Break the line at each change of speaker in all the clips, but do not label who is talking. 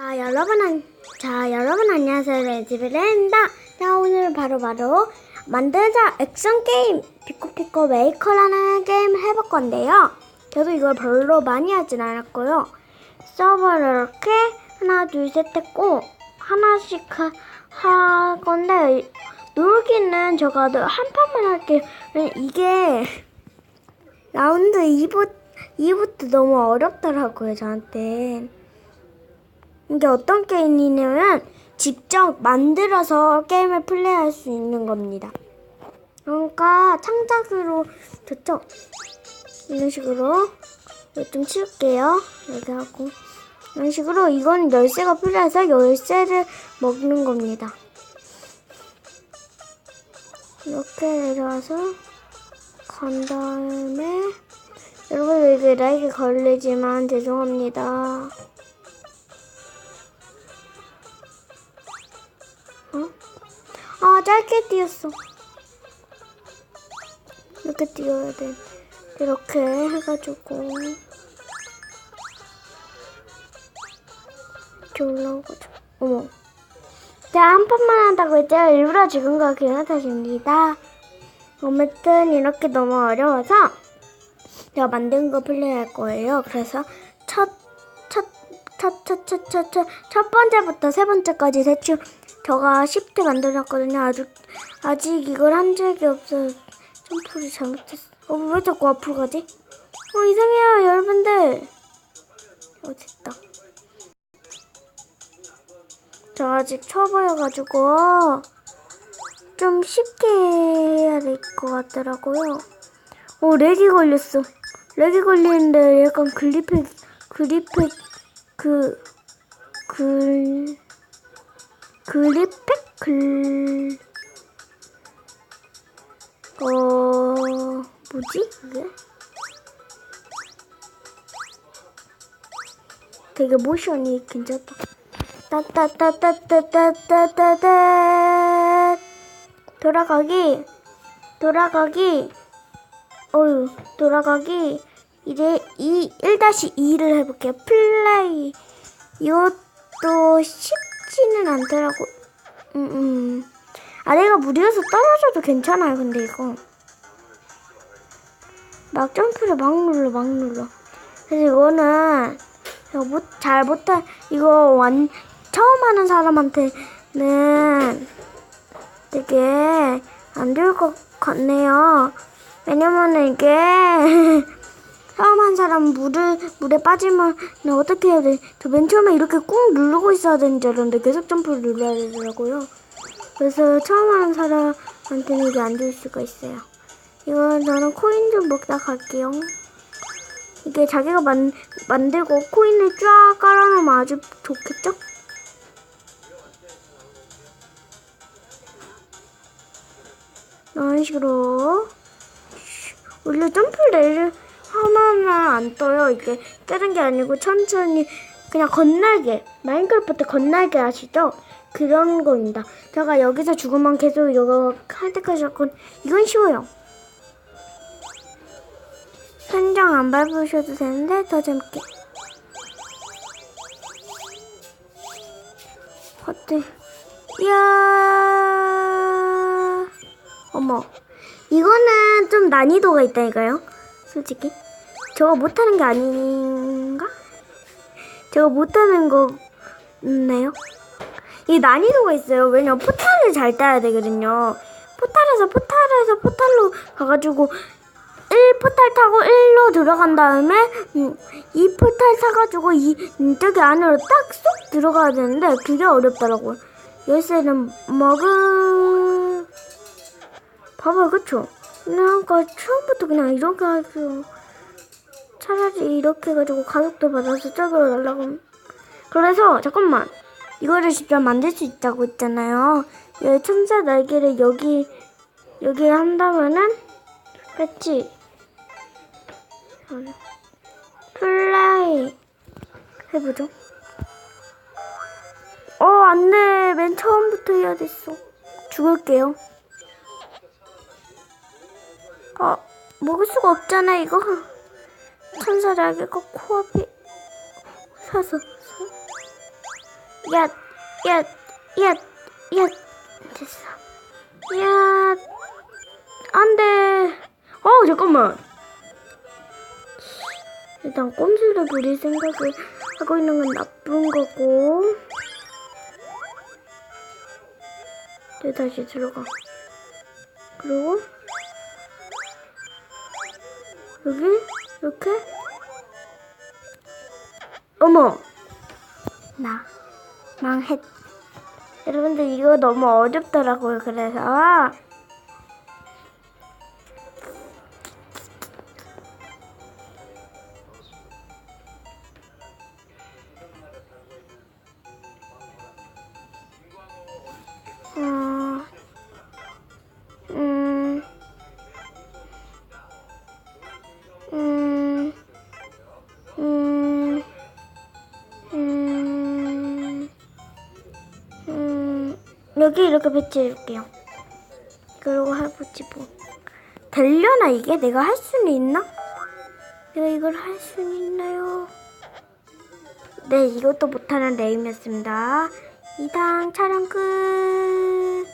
자 여러분 안, 자 여러분 안녕하세요 레지비레입니다. 자 오늘 바로 바로 만들자 액션 게임 피코피코 메이커라는 게임을 해볼 건데요. 저도 이걸 별로 많이 하진 않았고요. 서버를 이렇게 하나 둘 셋 했고 하나씩 하, 할 건데 놀기는 제가 한 판만 할게요. 이게 라운드 2부, 2부터 너무 어렵더라고요 저한테. 이게 어떤 게임이냐면 직접 만들어서 게임을 플레이할 수 있는 겁니다. 그러니까 창작으로 좋죠? 이런 식으로 좀 치울게요. 여기 하고 이런 식으로 이건 열쇠가 필요해서 열쇠를 먹는 겁니다. 이렇게 내려와서 간 다음에 여러분 이게 렉이 걸리지만 죄송합니다. 아 짧게 뛰었어. 이렇게 뛰어야 돼. 이렇게 해가지고 이렇게 올라오고죠. 어머. 자, 한 판만 한다고 했죠? 일부러 죽은 거긴 탓입니다. 아무튼 이렇게 너무 어려워서 제가 만든 거 플레이할 거예요. 그래서 첫, 첫, 첫, 첫, 첫, 첫, 첫, 첫 번째부터 세 번째까지 대충 저가 쉽게 만들었거든요. 아직, 아직 이걸 한 적이 없어서 점프를 잘못했어. 어, 왜 자꾸 앞으로 가지? 어, 이상해요, 여러분들. 어, 됐다. 저 아직 초보여가지고 좀 쉽게 해야 될 것 같더라고요. 오, 렉이 걸렸어. 렉이 걸리는데 약간 글리팩, 글리팩, 그, 글, 글리팩? 글, 어, 뭐지? 이게? 되게 모션이 괜찮다. 따따따따따따따따 돌아가기 돌아가기 어유 돌아가기 이제 이 1-2를 해볼게요 플레이 이것도 쉽지는 않더라고 음, 음. 아래가 무리해서 떨어져도 괜찮아요 근데 이거 막 점프를 막 눌러 막 눌러 그래서 이거는 이거 못, 잘 못한 이거 완 처음 하는 사람한테는 되게 안 좋을 것 같네요. 왜냐면은 이게 처음 한 사람 물을 물에 빠지면 어떻게 해야 돼? 저 맨 처음에 이렇게 꾹 누르고 있어야 되는 줄 알았는데 계속 점프를 눌러야 되더라고요. 그래서 처음 하는 사람한테는 이게 안 좋을 수가 있어요. 이건 저는 코인 좀 먹다 갈게요. 이게 자기가 만, 만들고 코인을 쫙 깔아놓으면 아주 좋겠죠? 이런 식으로 원래 점프를 하면은 안 떠요. 이게 뜨는 게 아니고 천천히 그냥 건날개 마인크래프트 건날개 아시죠? 그런 거입니다. 제가 여기서 죽으면 계속 이거 할 때까지 할건 이건 쉬워요. 선정 안 밟으셔도 되는데 더 재밌게. 어때? 이야. 어머. 이거는 좀 난이도가 있다니까요. 솔직히. 저거 못하는 게 아닌가? 저거 못하는 거네요. 이 난이도가 있어요. 왜냐면 포탈을 잘 따야 되거든요. 포탈에서 포탈에서 포탈로 가가지고 1 포탈 타고 1로 들어간 다음에 음, 2 포탈 타가지고 이 음, 저기 안으로 딱 쏙 들어가야 되는데 그게 어렵더라고요. 열쇠는 먹은 봐봐요 그쵸? 그러니까 처음부터 그냥 이렇게 하죠. 차라리 이렇게 해가지고 가격도 받아서 저기로 날라가면 그래서 잠깐만 이거를 직접 만들 수 있다고 했잖아요. 이 천사 날개를 여기 여기 한다면은 그치? 플레이 해보죠. 어, 안 돼. 맨 처음부터 해야 됐어. 죽을게요. 아, 먹을 수가 없잖아, 이거. 천사 날개가 코앞에 사서. 야, 야, 야, 야, 됐어. 야, 안 돼. 어, 잠깐만. 일단 꼼수를 부릴 생각을 하고 있는 건 나쁜 거고. 네, 다시 들어가. 그리고 여기 이렇게? 어머! 나 망했. 여러분들 이거 너무 어렵더라고요. 그래서 여기 이렇게 배치해줄게요. 그리고 해보지 뭐. 되려나 이게? 내가 할 수는 있나? 내가 이걸 할 수는 있나요? 네, 이것도 못하는 레임이었습니다. 이당 촬영 끝.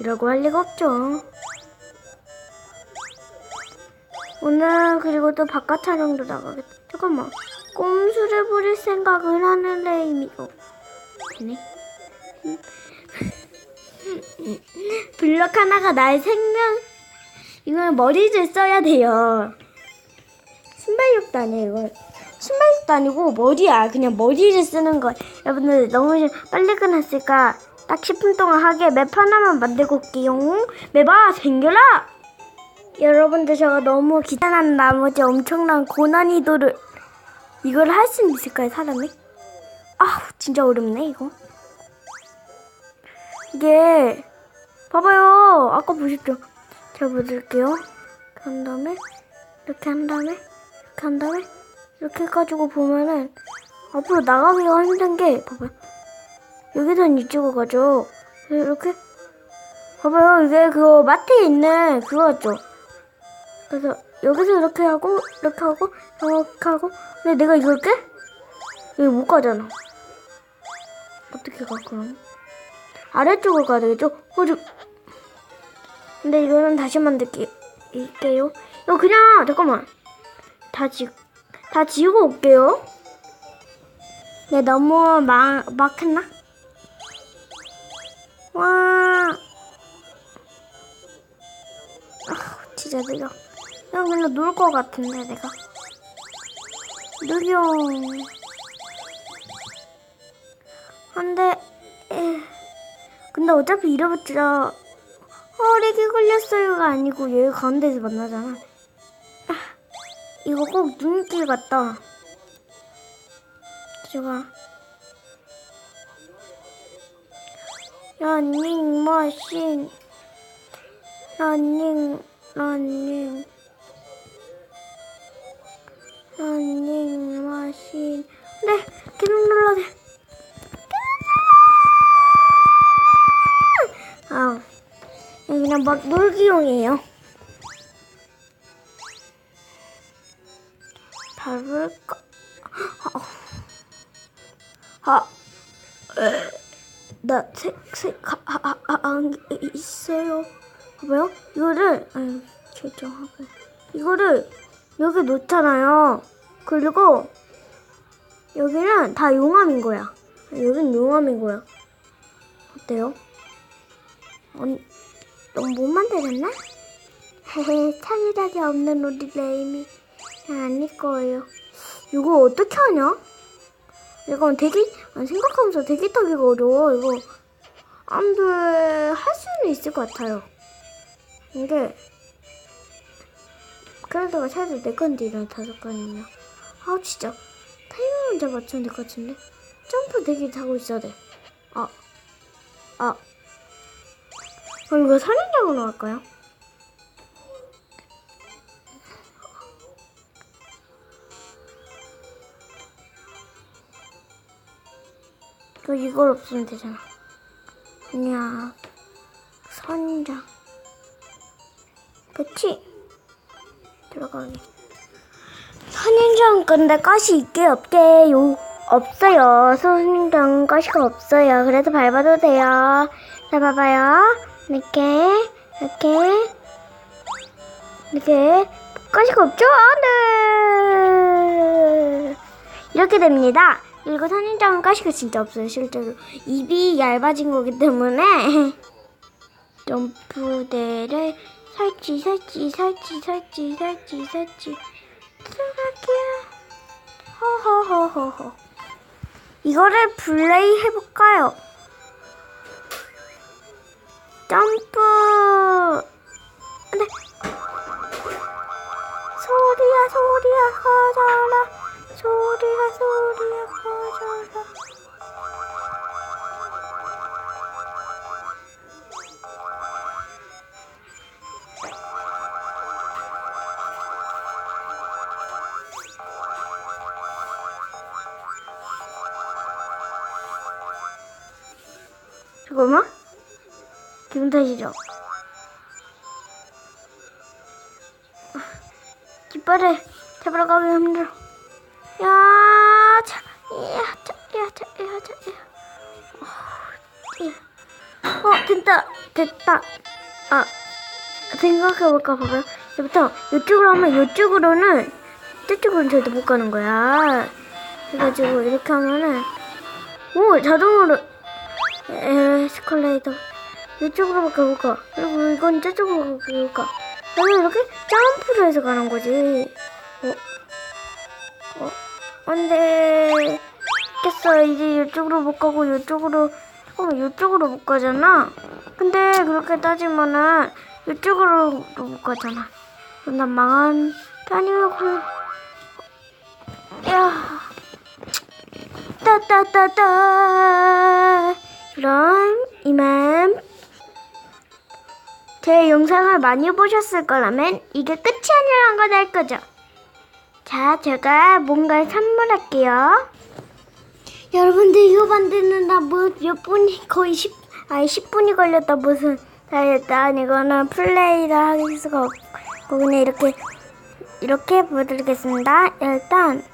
이러고 할 리가 없죠. 오늘 그리고 또 바깥 촬영도 나가겠다. 잠깐만. 꼼수를 부릴 생각을 하는 레임이고. 되네. 블럭 하나가 나의 생명. 이거는 머리를 써야 돼요. 순발력도 아니야, 이거. 순발력도 아니고 머리야. 그냥 머리를 쓰는 거. 여러분들 너무 빨리 끝났으니까 딱 10분 동안 하게 맵 하나만 만들고 올게요. 맵아, 생겨라! 여러분들 저가 너무 귀찮은 나머지 엄청난 고난이도를 이걸 할 수 있을까요, 사람이? 아, 진짜 어렵네, 이거. 이게 봐봐요. 아까 보셨죠? 제가 보여드릴게요. 한 다음에 이렇게 한 다음에 이렇게 한 다음에 이렇게 해가지고 보면은 앞으로 나가기가 힘든 게 봐봐요. 여기선 이쪽으로 가죠. 이렇게 봐봐요. 이게 그거 마트에 있는 그거 같죠? 그래서 여기서 이렇게 하고 이렇게 하고 이렇게 하고 근데 내가 이걸 깨? 여기 못 가잖아. 어떻게 가 그럼? 아래쪽으로 가야 되겠죠? 어디? 근데 이거는 다시 만들게요. 이거 그냥 잠깐만 다 지, 다 지우고 올게요. 네 너무 막 막했나? 와, 아 진짜 느려. 그냥 그냥 놀 것 같은데 내가 느려. 에. 근데 어차피 이래봤자 허리기 걸렸어요가 아니고 여기 가운데서 만나잖아. 아, 이거 꼭 눈길 같다. 제가 러닝 머신 러닝 러닝 러닝 머신 막 놀기용이에요. 밟을까? 아, 아, 에, 나 색, 색, 아, 아, 아, 안 있어요. 봐봐요. 이거를, 결정하고. 이거를 여기 놓잖아요. 그리고 여기는 다 용암인 거야. 여긴 용암인 거야. 어때요? 어, 너무 못 만들었나? 헤헤, 창의력이 없는 우리 레임이 아닐 거예요. 이거 어떻게 하냐? 이건 되게, 생각하면서 되게 타기가 어려워. 이거, 안 돼. 할 수는 있을 것 같아요. 근데, 그래도 차라리 네 건데, 이런 다섯 건이면. 아, 진짜. 타이밍을 잘 맞추면 될 것 같은데? 점프 되게 하고 있어야 돼. 아, 아. 그럼 이거 살인적으로 할까요? 그 이걸 없으면 되잖아. 그냥 선장. 그치? 들어가기. 선인장 근데 가시 있게 없게요. 없어요. 선인장 전 가시가 없어요. 그래도 밟아도 돼요. 자, 봐봐요. 이렇게, 이렇게, 이렇게. 가시가 없죠? 네. 이렇게 됩니다. 그리고 선인장은 가시가 진짜 없어요, 실제로. 입이 얇아진 거기 때문에. 점프대를 설치, 설치, 설치, 설치, 설치, 설치. 들어갈게요. 허허허허허. 이거를 플레이 해볼까요? 점프. 네. 소리야 소리야 커져라. 소리야 소리야 커져라. 잠깐만. 기분 탓이죠? 깃발을 잡으러 가기 힘들어. 야, 차, 야, 차, 야, 차, 야, 차, 야. 어, 야. 어, 됐다, 됐다. 아, 생각해볼까 봐봐요. 이제부터 이쪽으로 하면 이쪽으로는 저쪽으로는 절대 못 가는 거야. 그래가지고 이렇게 하면은 오 자동으로 에스컬레이터 이쪽으로밖에 못 가. 그리고 이건 저쪽으로밖에 못 가. 여기 이렇게 점프를 해서 가는 거지. 어? 어? 안 돼. 깼어. 이제 이쪽으로 못 가고 이쪽으로, 어, 이쪽으로 못 가잖아. 근데 그렇게 따지면은 이쪽으로도 못 가잖아. 그럼 난 망한 편이라고. 야. 따따따따. 그럼 이만 제 영상을 많이 보셨을 거라면 이게 끝이 아니라는 걸알 거죠. 자, 제가 뭔가 선물할게요. 여러분들 이거 만드는다 뭐몇 분이 거의 10 아니 10분이 걸렸다 무슨 자 일단 이거는 플레이를 할 수가 없고 그냥 이렇게 이렇게 보여드리겠습니다. 일단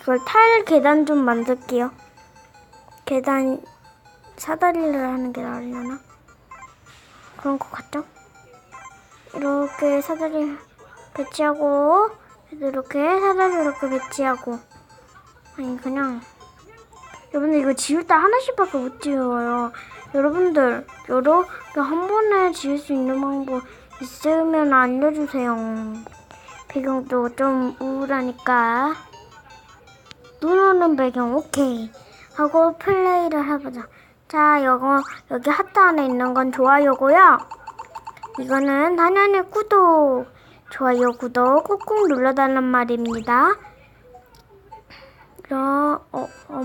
이걸 타일 계단 좀 만들게요. 계단 사다리를 하는 게 나으려나? 그런 것 같죠? 이렇게 사다리 배치하고 이렇게 사다리 이렇게 배치하고 아니 그냥 여러분들 이거 지울 때 하나씩밖에 못 지워요. 여러분들 여러 한 번에 지울 수 있는 방법 있으면 알려주세요. 배경도 좀 우울하니까 눈 오는 배경 오케이 하고 플레이를 해보자. 자, 요거 여기 하트 안에 있는 건 좋아요고요. 이거는 당연히 구독. 좋아요, 구독 꾹꾹 눌러달란 말입니다. 그럼 어, 어,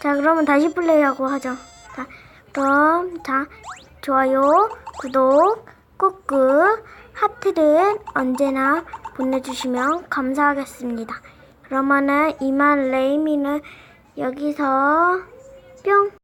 자, 그러면 다시 플레이하고 하죠. 자, 그럼 자, 좋아요, 구독, 꾹꾹 하트를 언제나 보내주시면 감사하겠습니다. 그러면은 이만 레이미는 여기서 뿅.